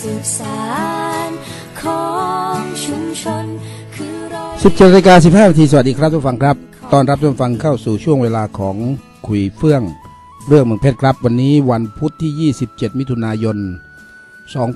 สืบสารของชุมชนคือรอย17นาฬิกา15นาทีสวัสดีครับทุกฟังครับตอนรับทุกฟังเข้าสู่ช่วงเวลาของคุยเฟื่องเรื่องเมืองเพชรครับ วันนี้วันพุธที่ 27 มิถุนายน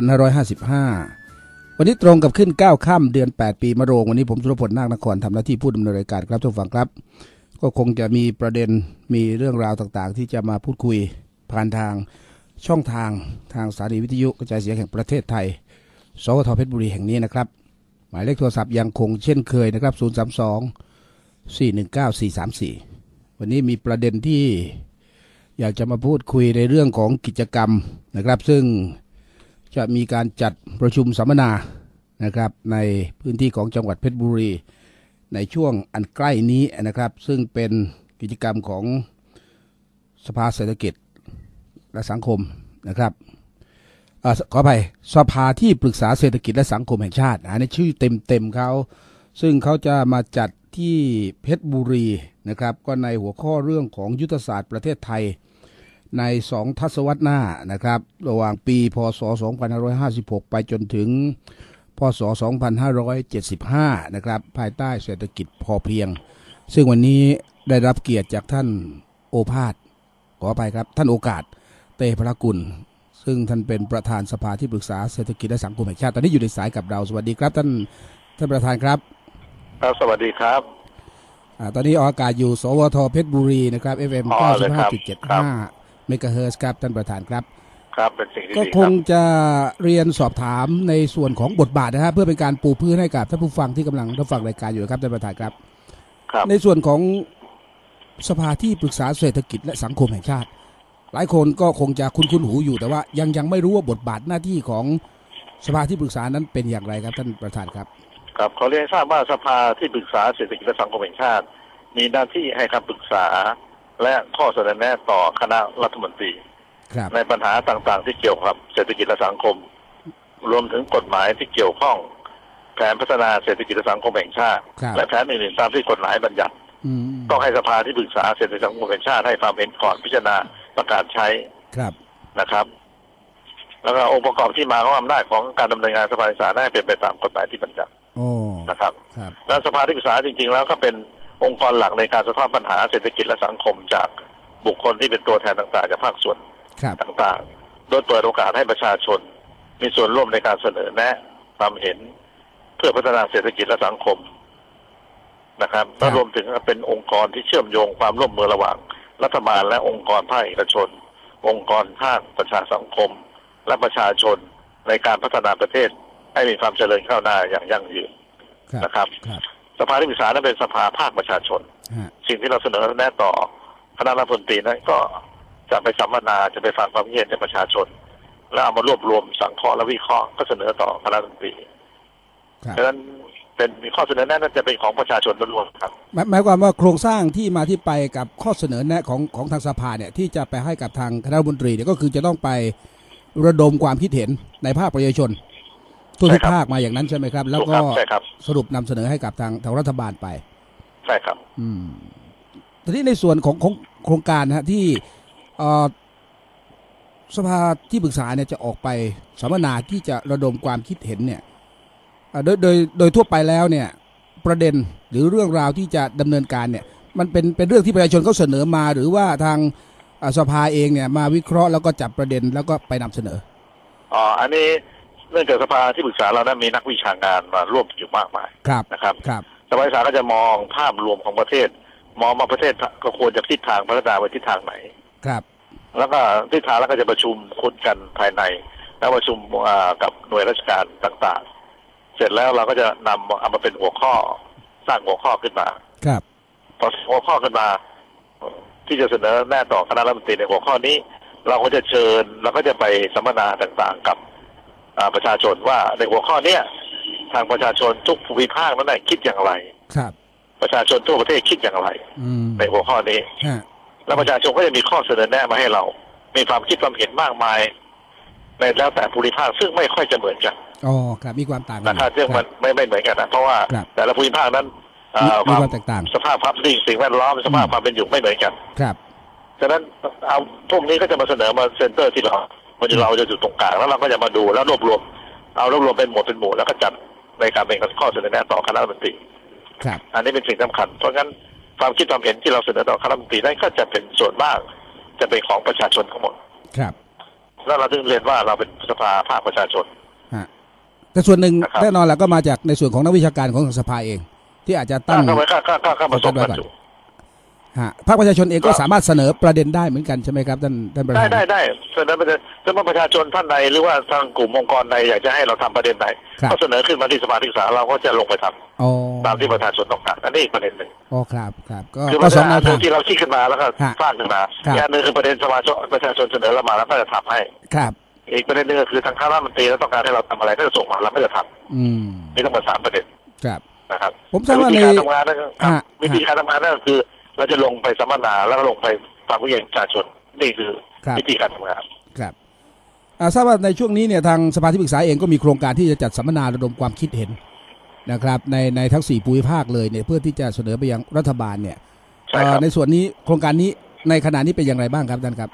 2555 วันนี้ตรงกับขึ้น 9 ค่ำเดือน 8 ปีมะโรง วันนี้ผมสุรพลนาคนครทำหน้าที่ผู้ดำเนินรายการครับทุกฟังครับ ก็คงจะมีประเด็นมีเรื่องราวต่างๆ ที่จะมาพูดคุยผ่านทาง ช่องทางทางสถานีวิทยุกระจายเสียงแห่งประเทศไทย สวทเพชรบุรีแห่งนี้นะครับ หมายเลขโทรศัพท์ยังคงเช่นเคยนะครับ 032 419 434 วันนี้มีประเด็นที่อยากจะมาพูดคุยในเรื่องของกิจกรรมนะครับ ซึ่งจะมีการจัดประชุมสัมมนานะครับ ในพื้นที่ของจังหวัดเพชรบุรี ในช่วงอันใกล้นี้นะครับ ซึ่งเป็นกิจกรรมของสภาเศรษฐกิจ และสังคมนะครับอขออภัยสภาที่ปรึกษาเศรษฐกิจและสังคมแห่งชาติอันนี้ชื่อเต็มๆเขา ซึ่งเขาจะมาจัดที่เพชรบุรีนะครับ ก็ในหัวข้อเรื่องของยุทธศาสตร์ประเทศไทย ในสองทศวรรษหน้านะครับ ระหว่างปีพศ 2556 ไปจนถึงพศ 2575 นะครับ ภายใต้เศรษฐกิจพอเพียง ซึ่งวันนี้ได้รับเกียรติจากท่านโอภาสขออภัยครับ ท่านโอกาส เตพระกุล ซึ่งท่านเป็นประธานสภาที่ปรึกษาเศรษฐกิจและสังคมแห่งชาติ ตอนนี้อยู่ในสายกับเรา สวัสดีครับท่านท่านประธานครับ ครับสวัสดีครับอาตอนนี้ออกอากาศอยู่ สวทเพชรบุรีนะครับ FM อ๋อเลยครับครับ95.75เมกะเฮิรตซ์ครับท่านประธานครับครับเป็นสิ่งที่ก็ดีคครังบจะเรียนสอบถามในส่วนของบทบาทนะครับเพื่อเป็นการปูพื้นให้กับท่านผู้ฟังที่กำลังรับฟังรายการอยู่นะครับท่านประธานครับ ครับ ในส่วนของสภาที่ปรึกษาเศรษฐกิจและสังคมแห่งชาติ หลายคนก็คงจะคุ้นคุ้นๆหูอยู่แต่ว่า ยังยังไม่รู้ว่าบทบาทหน้าที่ของสภาที่ปรึกษานั้นเป็นอย่างไรครับท่านประธานครับครับขอเรียนให้ทราบว่าสภาที่ปรึกษาเศรษฐกิจและสังคมแห่งชาติ มีหน้าที่ให้คำปรึกษา และข้อเสนอแนะต่อคณะรัฐมนตรีครับในปัญหาต่างๆ ที่เกี่ยวกับเศรษฐกิจและสังคม รวมถึงกฎหมายที่เกี่ยวข้องแผนพัฒนาเศรษฐกิจและสังคมแห่งชาติครับและแผนอื่นๆตามที่กฎหมายบัญญัติอืมต้องให้สภาที่ปรึกษาเศรษฐกิจและสังคมแห่งชาติให้ความเห็นก่อนพิจารณา ประกาศใช้ครับนะครับ แล้วก็องค์ประกอบที่มาของอำนาจของการดำเนินงานสภาศึกษาได้เป็นไปตามกฎหมายที่บัญญัติโอ้นะครับครับแล้วสภาที่ปรึกษาจริง ๆ แล้วก็เป็นองค์กรหลักในการสะท้อนปัญหาเศรษฐกิจและสังคมจากบุคคลที่เป็นตัวแทนต่างๆจากภาคส่วนครับต่างๆ โดยเปิดโอกาสให้ประชาชน มีส่วนร่วมในการเสนอแนะความเห็นเพื่อพัฒนาเศรษฐกิจและสังคมนะครับและรวมถึงเป็นองค์กรที่เชื่อมโยงความร่วมมือระหว่าง รัฐบาลและองค์กรภาคเอกชน องค์กรภาคประชาสังคม และประชาชนในการพัฒนาประเทศให้มีความเจริญก้าวหน้าอย่างยั่งยืนครับนะครับครับสภาที่ปรึกษานั้นเป็นสภาภาคประชาชนฮะสิ่งที่เราเสนอแนะต่อคณะรัฐมนตรีนั้นก็จะไปสัมมนาจะไปฟังความคิดเห็นจากประชาชน แล้วเอามารวบรวมสังเคราะห์และวิเคราะห์ก็เสนอต่อคณะรัฐมนตรีครับดังนั้น เป็นมีข้อเสนอแนะนั้นจะเป็นของประชาชนล้วนๆครับหมายหมายความว่าโครงสร้างที่มาที่ไปกับข้อเสนอแนะของของทางสภาเนี่ยที่จะไปให้กับทางคณะรัฐมนตรีเนี่ยก็คือจะต้องไประดมความคิดเห็นในภาคประชาชนทุกใช่ทุกครับภาคมาอย่างนั้นใช่ไหมครับ แล้วถูกคก็รับใช่ครับสรุปนำเสนอให้กับทางทางรัฐบาลไปใช่ครับ อืมทีนี้ในส่วนของของโครงการนะฮะที่เอ่อสภาที่ปรึกษาเนี่ยจะออกไปสัมมนาที่จะระดมความคิดเห็นเนี่ยเอ่อ โดยโดยโดยทั่วไปแล้วเนี่ยประเด็นหรือเรื่องราวที่จะดำเนินการเนี่ยมันเป็นเป็นเรื่องที่ประชาชนเขาเสนอมา หรือว่าทางอ่าสภาเองเนี่ยมาวิเคราะห์แล้วก็จับประเด็นแล้วก็ไปนำเสนออ๋ออันนี้เนื่องจากสภาที่ปรึกษาเรานั้นมีนักวิชาการมาร่วมอยู่มากมายครับนะครับครับสภาศึกษาก็จะมองภาพรวมของประเทศ มองมาประเทศก็ควรจะทิศทางพัฒนาไปทิศทางไหนครับ แล้วก็ทิศทางแล้วก็จะประชุมคุยกันภายใน แล้วประชุมอ่ากับหน่วยราชการต่างๆ เสร็จแล้วเราก็จะนำเอามาเป็นหัวข้อสร้างหัวข้อขึ้นมา ครับ พอหัวข้อขึ้นมา ที่จะเสนอแน่ต่อคณะรัฐมนตรีในหัวข้อนี้ เราก็จะเชิญเราก็จะไปสัมมนาต่างๆกับอ่าประชาชนว่าในหัวข้อเนี้ยทางประชาชนทุกภูมิภาคนั้นนะคิดอย่างไร ครับ ประชาชนทั่วประเทศคิดอย่างไรอืมในหัวข้อนี้ฮะแล้วประชาชนก็จะมีข้อเสนอแนะมาให้เรา มีความคิดความเห็นมากมาย ในแล้วแต่ภูมิภาคซึ่งไม่ค่อยจะเหมือนกัน อ๋อครับมีความต่างกันะครับซึ่งมันไม่ไม่เหมือนกันนะเพราะว่าครับแต่ละภูมิภาคนั้นเอ่อมีความแตกต่าง สภาพความสิ่งสิ่งแวดล้อมสภาพความเป็นอยู่ไม่เหมือนกันครับฉะนั้นเอาพวกนี้ก็จะมาเสนอมาเซ็นเตอร์ที่เราวันนี้เราจะอยู่ตรงกลางแล้วเราก็จะมาดูแล้วรวบรวม เอารวบรวมเป็นหมวดเป็นหมู่แล้วก็จัดในการเป็นข้อเสนอแนะต่อคณะรัฐมนตรีครับอันนี้เป็นสิ่งสำคัญ เพราะงั้นความคิดความเห็นที่เราเสนอต่อคณะรัฐมนตรีนั้นก็จะเป็นส่วนมาก จะเป็นของประชาชนทั้งหมด ครับ แล้วเราถึงเรียนว่าเราเป็นสภาภาคประชาชนฮะ แต่ส่วนหนึ่งนะครับแน่นอนแหละก็มาจากในส่วนของนักวิชาการของทางสภาเอง ที่อาจจะตั้งเข้าไปเข้าเข้าเข้าเข้ามาสมกันอยู่ฮะภาคประชาชนเองก็ครับสามารถเสนอประเด็นได้เหมือนกันใช่ไหมครับท่านท่านประธาได้นได้ได้เสนอประเด็นถ้าว่าประชาชนท่านใดหรือว่าทางกลุ่มองค์กรใดอยากจะให้เราทำประเด็นไหนครับก็เสนอขึ้นมาที่สภาที่ปรึกษาเราก็จะลงไปทำอ๋อตามที่ประชาชนต้องการอันนี้อีกประเด็นหนึ่งอ๋อครับครับก็คือก็มันสองแนวเรื่ทาองงที่เราคิดขึ้นมาแล้วก็ฮะสร้างขึ้นมาครับอีกอันหนึ่งคือประเด็นสมาชิกประชาชนเสนอเรามาแล้วก็จะทำให้ครับ อีกประเด็นหนึงก็คือทางคณะรัฐมนตรีแล้วต้องการให้เราทำอะไรก็จะส่งมาเราก็จะทอืมำมีทั้งหมดสามประเด็นครับ นะครับผมทราบว่าวิในธีการทำงานนั่นก็ฮะ วิธีการทำงานนั่นก็คือ เราจะลงไปสัมมนาแล้วก็ลงไปฟังผู้ใหญ่ประชาชนนี่คือครับ วิธีการทำงาน ครับอ่าทราบว่าในช่วงนี้เนี่ยทางสภาที่ปรึกษาเองก็มีโครงการที่จะจัดสัมมนาระดมความคิดเห็นนะครับในในทั้งสี่ภูมิภาคเลยเนี่ยเพื่อที่จะเสนอไปยังรัฐบาลเนี่ยใช่ครับ เอ่อในส่วนนี้โครงการนี้ในขณะนี้เป็นอย่างไรบ้างครับท่านครับ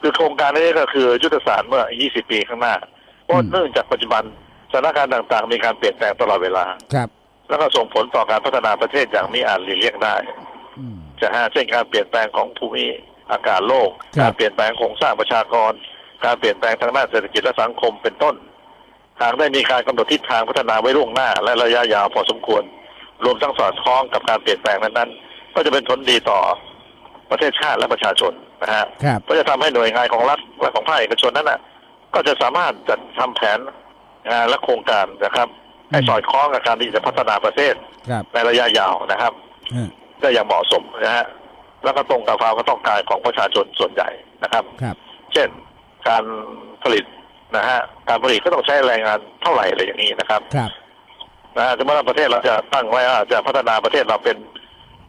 คือโครงการนี้ก็คือยุทธศาสตร์เมื่อ 20 ปีข้างหน้า เพราะอืมเนื่องจากปัจจุบันสถานการณ์ต่าง ๆ มีการเปลี่ยนแปลงตลอดเวลา ครับ แล้วก็ส่งผลต่อการพัฒนาประเทศอย่างไม่อาจหลีกเลี่ยงได้อืมจะฮะเช่นการเปลี่ยนแปลงของภูมิอากาศโลกครับการเปลี่ยนแปลงโครงสร้างประชากร การเปลี่ยนแปลงทางด้านเศรษฐกิจและสังคมเป็นต้น หากได้มีการกำหนดทิศทางพัฒนาไว้ล่วงหน้า และระยะยาวพอสมควร รวมทั้งสอดคล้องกับการเปลี่ยนแปลงนั้นๆ ก็จะเป็นผลดีต่อประเทศชาติและประชาชน นะฮะครับก็จะทำให้หน่วยงานของรัฐและของภาคเอกชนนั้นน่ะก็จะสามารถจัดทำแผนงานและโครงการนะครับให้สอดคล้องกับการที่จะพัฒนาประเทศครับในระยะยาวนะครับฮะได้อย่างเหมาะสมนะฮะแล้วก็ตรงกับความต้องการของประชาชนส่วนใหญ่นะครับครับ เช่นการผลิตนะฮะการผลิตก็ต้องใช้แรงงานเท่าไหร่อะไรอย่างนี้นะครับครับนะฮะสมมติว่าประเทศเราจะตั้งไว้ว่าจะพัฒนาประเทศเราเป็น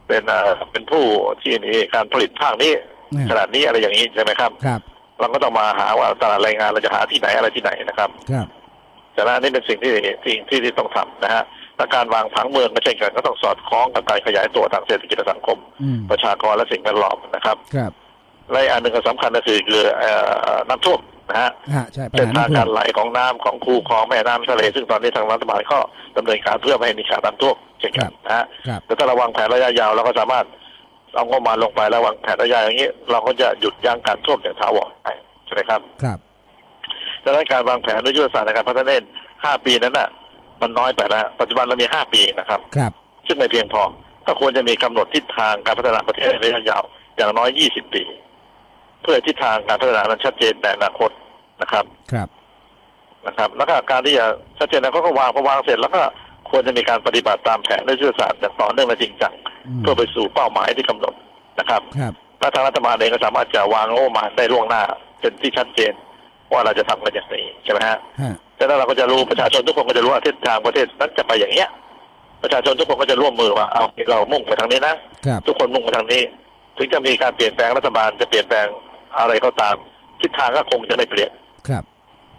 เป็นเอ่อเป็นผู้ที่มีการผลิตภาคนี้อืม ขนาดนี้อะไรอย่างนี้ใช่ไหมครับครับเราก็ต้องมาหาว่าตลาดแรงงานเราจะหาที่ไหนอะไรที่ไหนนะครับครับแต่ละอันนี้เป็นสิ่งที่ที่ที่ที่ต้องทำนะฮะและการวางผังเมืองก็เช่นกันก็ต้องสอดคล้องกับการขยายตัวทางเศรษฐกิจและสังคมอืมประชากรและสิ่งแวดล้อมนะครับครับและอีกอันหนึ่งก็สำคัญก็คือคือเอ่อน้ำท่วมนะฮะฮะใช่ปัญเส้นหาทางน้ำท่วกามรไหลของน้ำของคูคลองแม่น้ำทะเล ซึ่งตอนนี้ทางรัฐบาลก็ดำเนินการเพื่อไม่ให้มีการน้ำท่วมเช่นกันนะฮะครับแต่ถ้าเราวางแผนระยะยาวเราก็สามารถ เอางบประมาณลงไปแล้ววางแผนระยะอย่างนี้ เราก็จะหยุดยั้งการท่วมอย่างถาวรได้ใช่ไหมครับ ครับดังนั้นการวางแผนด้วยยุทธศาสตร์ในการพัฒนาห้าปีนั้นน่ะ มันน้อยไปแล้วปัจจุบันเรามีห้าปีนะครับ ครับ ซึ่งไม่เพียงพอก็ควรจะมีกำหนดทิศทางการพัฒนาประเทศในระยะยาวอย่างน้อยยี่สิบปี เพื่อทิศทางการพัฒนานั้นชัดเจนในอนาคตนะครับ ครับนะครับ แล้วก็การที่จะชัดเจนนั้นก็วางพอวางเสร็จแล้วก็ ควรจะมีการปฏิบัติตามแผนด้วยยุทธศาสตร์อย่างต่อเนื่องและจริงจังอืมเพื่อไปสู่เป้าหมายที่กำหนดนะครับครับและทางรัฐบาลเองก็สามารถจะวางงบประมาณได้ล่วงหน้าเป็นที่ชัดเจน ว่าเราจะทำกันอย่างไรใช่ไหมฮะฮะฉะนั้นเราก็จะรู้ประชาชนทุกคนก็จะรู้ว่าทิศทางประเทศนั้นจะไปอย่างเนี้ยประชาชนทุกคนก็จะร่วมมือว่าเอาเรามุ่งไปทางนี้นะครับทุกคนมุ่งไปทางนี้ ถึงจะมีการเปลี่ยนแปลงรัฐบาลจะเปลี่ยนแปลงอะไรก็ตามทิศทางก็คงจะไม่เปลี่ยนครับ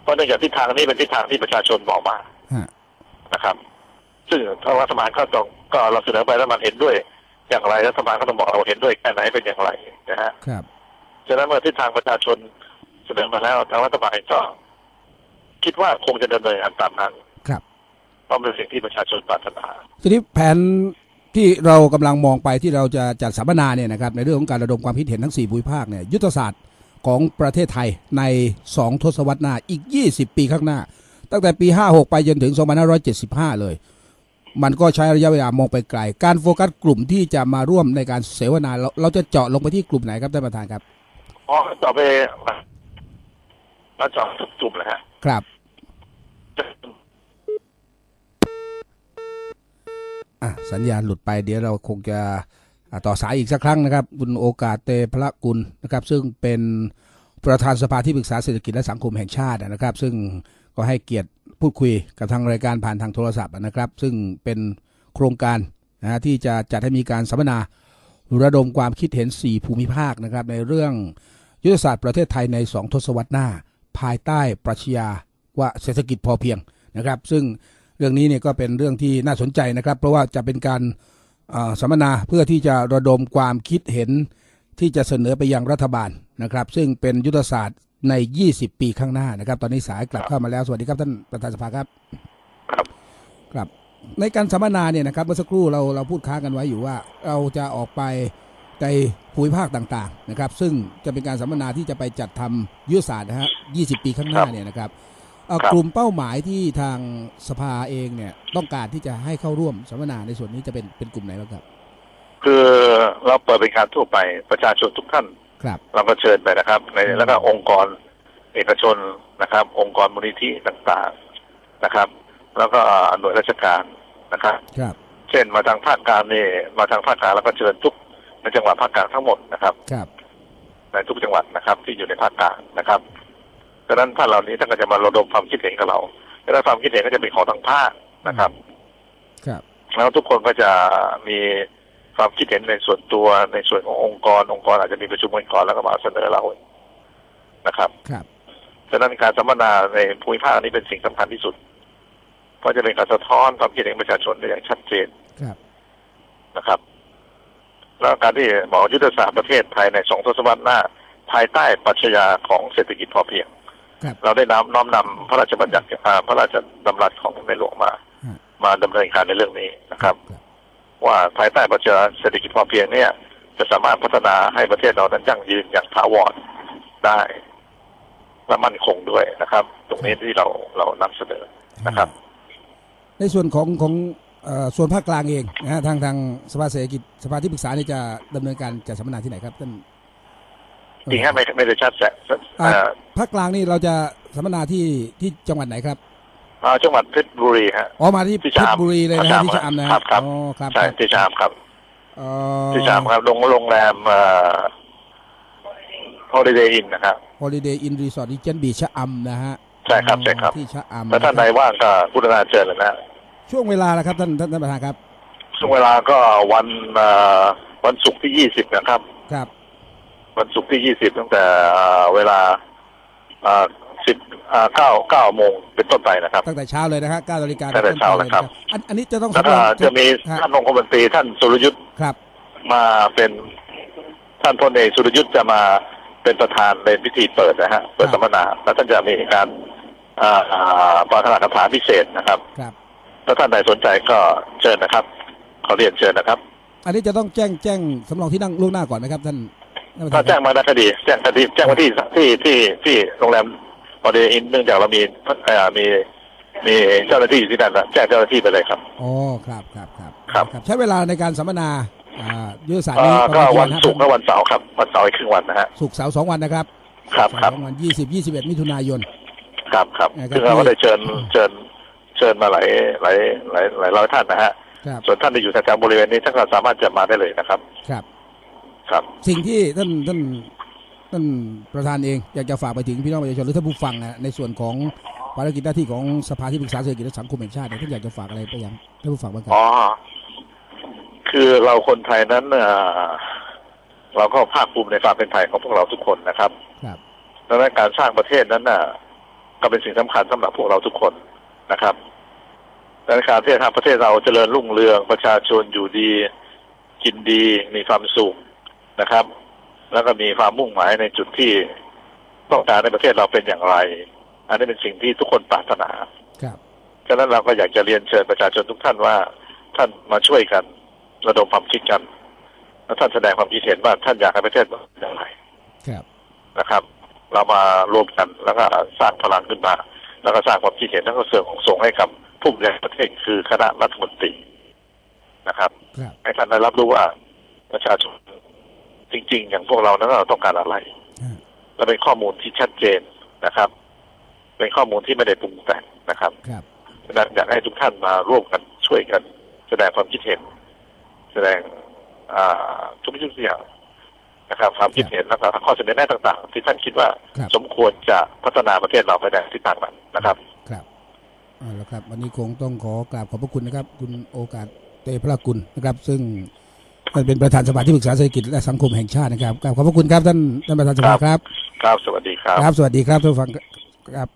เพราะเนื่องจากทิศทางนี้เป็นทิศทางที่ประชาชนบอกมาฮะนะครับ ซึ่งทางรัฐบาลก็ต้องก็เราเสนอไปรัฐบาลเห็นด้วย อย่างไรรัฐบาลก็ต้องบอกเราเห็นด้วยแค่ไหนเป็นอย่างไรนะฮะครับฉะนั้นเมื่อทิศทางประชาชนเสนอมาแล้วทางรัฐบาลก็คิดว่าคงจะดำเนินการตามนั้นครับต้องเป็นสิ่งที่ประชาชนปรารถนาทีนี้แผนที่เรากำลังมองไปที่เราจะจัดสัมมนาเนี่ยนะครับในเรื่องของการระดมความคิดเห็นทั้ง 4 ภูมิภาคเนี่ยยุทธศาสตร์ของประเทศไทยใน 2 ทศวรรษหน้าอีก 20 ปีข้างหน้า ตั้งแต่ปี 56 ไปจนถึง 2575 เลย มันก็ใช้ระยะเวลามองไปไกล การโฟกัสกลุ่มที่จะมาร่วมในการเสวนาเราเราจะเจาะลงไปที่กลุ่มไหนครับท่านประธานครับเพราะต่อไปเราเจาะทุกจุดเลยฮะครับอะสัญญาณหลุดไปเดี๋ยวเราคงจะอะต่อสายอีกสักครั้งนะครับคุณโอกาสเตพระกุลนะครับ ซึ่งเป็นประธานสภาที่ปรึกษาเศรษฐกิจและสังคมแห่งชาตินะครับ ซึ่ง ก็ให้เกียรติพูดคุยกับทางรายการผ่านทางโทรศัพท์นะครับ ซึ่งเป็นโครงการนะฮะที่จะจัดให้มีการสัมมนาระดมความคิดเห็น 4 ภูมิภาคนะครับ ในเรื่องยุทธศาสตร์ประเทศไทยใน 2 ทศวรรษหน้า ภายใต้ปรัชญาว่าเศรษฐกิจพอเพียงนะครับ ซึ่งเรื่องนี้เนี่ยก็เป็นเรื่องที่น่าสนใจนะครับ เพราะว่าจะเป็นการอ่อสัมมนาเพื่อที่จะระดมความคิดเห็นที่จะเสนอไปยังรัฐบาลนะครับ ซึ่งเป็นยุทธศาสตร์ ใน 20 ปีข้างหน้านะครับ ตอนนี้สายกลับเข้ามาแล้ว สวัสดีครับท่านประธานสภาครับ ครับ ครับ ในการสัมมนาเนี่ยนะครับเมื่อสักครู่เราเราพูดค้างกันไว้อยู่ว่า เราจะออกไปในภูมิภาคต่างๆนะครับ ซึ่งจะเป็นการสัมมนาที่จะไปจัดทำยุทธศาสตร์นะฮะ 20 ปีข้างหน้าเนี่ยนะครับเอ่อครับกลุ่มเป้าหมายที่ทางสภาเองเนี่ยต้องการที่จะให้เข้าร่วมสัมมนาในส่วนนี้จะเป็นเป็นกลุ่มไหนบ้างครับ คือเราเปิดเป็นการทั่วไปประชาชนทุกท่านครับ เราก็เชิญไปนะครับในแล้วก็องค์กรเอกชนนะครับ องค์กรมูลนิธิต่างๆนะครับ แล้วก็หน่วยราชการนะครับครับ เช่นมาทางภาคกลางนี่มาทางภาคกลางแล้วก็เชิญทุกในจังหวัดภาคกลางทั้งหมดนะครับครับ ในทุกจังหวัดนะครับ ที่อยู่ในภาคกลางนะครับดังนั้นท่านเหล่านี้ท่านก็จะมาระดมความคิดเห็นกับเราแล้วความคิดเห็นก็จะเป็นของทั้งภาคนะครับ ครับ แล้วทุกคนก็จะมี ความคิดเห็นในส่วนตัวในส่วนขององค์กร องค์กรอาจจะมีประชุมกันก่อนแล้วก็มาเสนอเรานะครับครับฉะนั้นการสัมมนาในภูมิภาคนี้เป็นสิ่งสำคัญที่สุด เพราะจะเป็นการสะท้อนความคิดเห็นของประชาชนได้อย่างชัดเจนครับนะครับ แล้วการที่บอกยุทธศาสตร์ประเทศไทยในสองทศวรรษหน้า ภายใต้ปรัชญาของเศรษฐกิจพอเพียงครับเราได้น้อมน้อมนำพระราชบัญญัติอ่าพระราชดำรัสของในหลวงมาฮะมาดำเนินการในเรื่องนี้นะครับครับ ว่าภายใต้ปรัชญาเศรษฐกิจพอเพียงเนี่ยจะสามารถพัฒนาให้ประเทศเรานั้นยั่งยืนอย่างถาวรได้และมั่นคงด้วยนะครับ ตรงนี้ที่เราเรานำเสนอนะครับ ในส่วนของของเอ่อส่วนภาคกลางเองนะฮะทางทางสภาเศรษฐกิจสภาที่ปรึกษานี่จะดำเนินการจัดสัมมนาที่ไหนครับท่านจริงฮะไม่ไม่ได้ชัดแจเอ่อภาคกลางนี่เราจะสัมมนาที่ที่จังหวัดไหนครับ อ่าจังหวัดเพชรบุรีฮะอ๋อมาที่ที่เพชชะรอำบุรีเลยนะฮะชะอำที่ชะอำนะฮะครับครับอ๋อครับใช่ครับที่ชามครับเอ่อที่ชามครับโรงโรงแรมฮอลิเดย์อินนะครับฮอลิเดย์อินรีสอร์ทที่เจนบีชะอำนะฮะใช่ครับใช่ครับที่ชะอำถ้าท่านใดว่างก็พุทธนาเชิญเลยนะช่วงเวลาละครับท่านท่านท่านประธานครับ ช่วงเวลาก็วันเอ่อวันศุกร์ที่ยี่สิบนะครับ ครับ วันศุกร์ที่ยี่สิบตั้งแต่เอ่อเวลา สิบเก้าเก้าโมงเป็นต้นไปนะครับ ตั้งแต่เช้าเลยนะฮะ9นาฬิกาตั้งแต่เช้าเลยครับอันอันนี้จะต้องแล้วก็สำรองจะมีฮะท่านองคมนตรีท่านสุรยุทธ์ครับ มาเป็นท่านพลเอกสุรยุทธ์จะมาเป็นประธานในพิธีเปิดนะฮะเปิดสัมมนาแล้วท่านจะมีการอ่าอ่าปราถนาคาถาพิเศษนะครับครับถ้าท่านใดสนใจก็เชิญนะครับขอเรียนเชิญนะครับ อันนี้จะต้องแจ้งแจ้งสำรองที่นั่งล่วงหน้าก่อนไหมครับท่านท่านประธาถ้านแจ้งมาได้ก็ดีแจ้งคดีแจ้งมาที่ที่ที่ที่โรงแรม พอดีอินเนื่องจากเรามีเอ่อมีมีเจ้าหน้าที่อยู่ที่นั่นนะแจ้งเจ้าหน้าที่ไปเลยครับอ๋อครับครับครับครับ ใช้เวลาในการสัมมนาอ่ายุทธศาสตร์เอ่นี้อประก็มาณวันกี่ศุกร์คและรับวันเสาร์ครับวันเสาร์อีกครึ่งวันนะฮะศุกร์เสาร์สองวันนะครับ ครับครับสองวันยี่สิบยี่สิบเอ็ดมิถุนายน ครับครับนะครับซึ่งเราก็ได้เชิญเชิญเชิญมาหลายหลายหลายหลายร้อยท่านนะฮะครับส่วนท่านที่อยู่แถวๆบริเวณนี้ท่านก็สามารถจะมาได้เลยนะครับ ครับ ครับ สิ่งที่ท่านท่าน ท่านประธานเองอยากจะฝากไปถึงพี่น้องประชาชนหรือท่านผู้ฟังนะในส่วนของภารกิจหน้าที่ของสภาที่ปรึกษาเศรษฐกิจและสังคมแห่งชาติเนี่ยท่านอยากจะฝากอะไรไปยังท่านผู้ฟังบ้างครับอ๋อคือเราคนไทยนั้นเอ่อเราก็ภาคภูมิในความเป็นไทยของพวกเราทุกคนนะครับครับดังนั้นการสร้างประเทศนั้นน่ะ ก็เป็นสิ่งสำคัญสำหรับพวกเราทุกคนนะครับดังนั้นการที่จะทำประเทศเราเจริญรุ่งเรืองประชาชนอยู่ดี กินดีมีความสุขนะครับ แล้วก็มีความมุ่งหมายในจุดที่ต้องการในประเทศเราเป็นอย่างไร อันนี้เป็นสิ่งที่ทุกคนปรารถนา ครับฉะนั้นเราก็อยากจะเรียนเชิญประชาชนทุกท่านว่าท่านมาช่วยกันระดมความคิดกันแล้วท่านแสดงความคิดเห็นว่าท่านอยากให้ประเทศเป็นอย่างไรครับนะครับ เรามารวมกันแล้วก็สร้างพลังขึ้นมา แล้วก็สร้างความคิดเห็นแล้วก็เสริมส่งให้กับผู้บริหารประเทศคือคณะรัฐมนตรีนะครับครับให้ท่านได้รับรู้ว่าประชาชน จริง ๆ อย่างพวกเรานั้นเราต้องการอะไรอ่าและเป็นข้อมูลที่ชัดเจนนะครับ เป็นข้อมูลที่ไม่ได้ปรุงแต่งนะครับครับฉะนั้นอยากให้ทุกท่านมาร่วมกันช่วยกัน แสดงความคิดเห็น แสดงอ่าทุกทุกอย่างนะครับ ความคิดเห็นแล้วก็ข้อเสนอแนะต่าง ๆ ที่ท่านคิดว่าครับสมควรจะพัฒนาประเทศเราไปในทิศทางนั้นนะครับ ครับเอาละครับ วันนี้คงต้องขอกราบขอบพระคุณนะครับ คุณโอกาสเตพระกุลนะครับ ซึ่ง ท่านเป็นประธานสภาที่ปรึกษาเศรษฐกิจและสังคมแห่งชาตินะครับกราบขอบพระคุณครับท่านท่านประธานสภาครับ ครับสวัสดีครับ ครับสวัสดีครับท่านผู้ฟังครับ